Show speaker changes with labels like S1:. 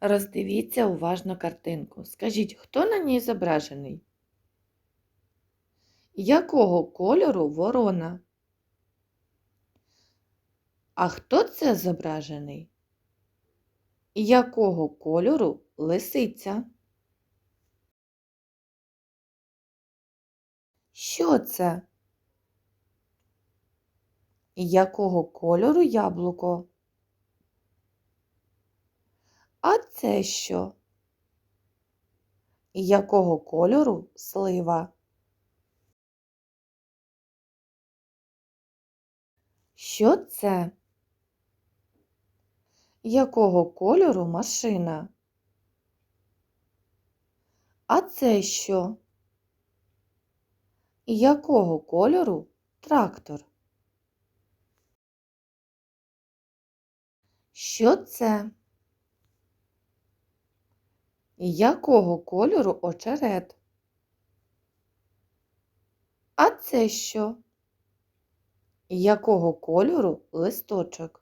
S1: Роздивіться уважно картинку. Скажіть, хто на ній зображений? Якого кольору ворона? А хто це зображений? Якого кольору лисиця? Що це? Якого кольору яблуко? А це що? Якого кольору слива? Що це? Якого кольору машина? А це що? Якого кольору трактор? Що це? Якого кольору очерет? А це що? Якого кольору листочок?